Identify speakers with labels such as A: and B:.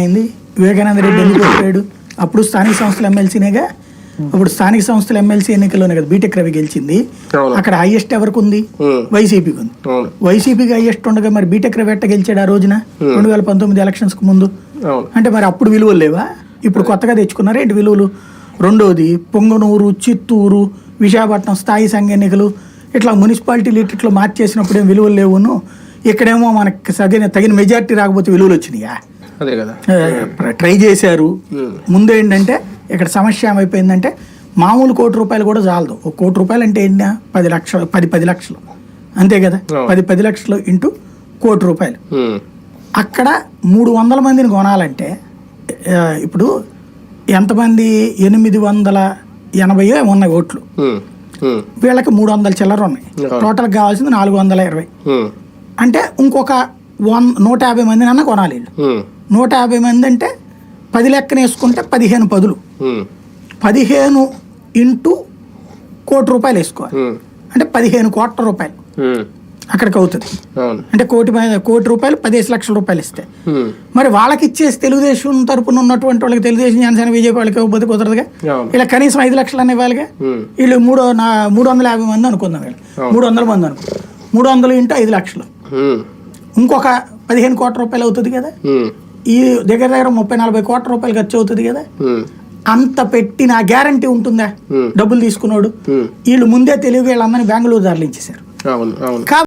A: అయింది. వివేకానంద రెడ్డి ఎందుకు వచ్చాడు? అప్పుడు స్థానిక సంస్థల ఎమ్మెల్సీనేగా అప్పుడు స్థానిక సంస్థల ఎమ్మెల్సీ ఎన్నికల్లోనే కదా బీటెక్ రవి గెలిచింది. అక్కడ హైయెస్ట్ ఎవరికి ఉంది. వైసీపీకి ఉంది వైసీపీకి హైయెస్ట్ ఉండగా మరి బీటెక్ రవి ఎట్ట గెలిచాడు ఆ రోజున? రెండు వేల పంతొమ్మిది ఎలక్షన్స్కు ముందు. అంటే మరి అప్పుడు విలువలు లేవా? ఇప్పుడు కొత్తగా తెచ్చుకున్నారా? ఏంటి విలువలు? రెండోది పొంగనూరు చిత్తూరు విశాఖపట్నం స్థాయి సంఘ ఎన్నికలు. ఇట్లా మున్సిపాలిటీ లిటిట్లో మార్చేసినప్పుడు ఏం విలువలు లేవును? ఇక్కడేమో మనకి సరైన తగిన మెజారిటీ రాకపోతే విలువలు వచ్చినాయా?
B: అదే కదా
A: ట్రై చేశారు. ముందు ఏంటంటే ఇక్కడ సమస్య ఏమైపోయిందంటే మామూలు కోటి రూపాయలు కూడా చాలదు ఒక కోటి రూపాయలు అంటే ఏంటా పది లక్షలు పది పది లక్షలు అంతే కదా. పది పది లక్షలు ఇంటూ కోటి రూపాయలు. అక్కడ మూడు వందల మందిని కొనాలంటే ఇప్పుడు ఎంతమంది ఎనిమిది వందల ఎనభై ఉన్నాయి ఓట్లు. వీళ్ళకి మూడు వందల చిల్లర ఉన్నాయి. టోటల్ కావాల్సింది నాలుగు వందల ఇరవై. అంటే ఇంకొక వన్ నూట యాభై మందిని అన్న కొనాలి వీళ్ళు. నూట యాభై మంది అంటే పది లెక్కన వేసుకుంటే పదిహేను పదులు. పదిహేను ఇంటూ కోటి రూపాయలు వేసుకోవాలి. అంటే పదిహేను కోట్ల రూపాయలు. అక్కడికి అవుతుంది అంటే కోటి కోటి రూపాయలు పదిహేను లక్షల రూపాయలు ఇస్తే. మరి వాళ్ళకి ఇచ్చేసి తెలుగుదేశం తరపున ఉన్నటువంటి వాళ్ళకి తెలుగుదేశం జనసేన బీజేపీ వాళ్ళకి ఇవ్వకపోతే కుదరదుగా ఇలా కనీసం ఐదు లక్షలు ఇవ్వాలిగా. వీళ్ళు మూడు నా మూడు వందల యాభై మంది అనుకుందాం వీళ్ళు. మూడు వందల మంది అనుకో మూడు వందలు ఇంటూ ఐదు లక్షలు. ఇంకొక పదిహేను కోట్ల రూపాయలు అవుతుంది కదా. ఈ దగ్గర దగ్గర ముప్పై నలభై కోట్ల రూపాయలు ఖర్చు అవుతుంది కదా. అంత పెట్టిన గ్యారంటీ ఉంటుందా. డబ్బులు తీసుకున్నాడు. వీళ్ళు ముందే తెలివి వీళ్ళందరినీ బెంగళూరు తరలించేశారు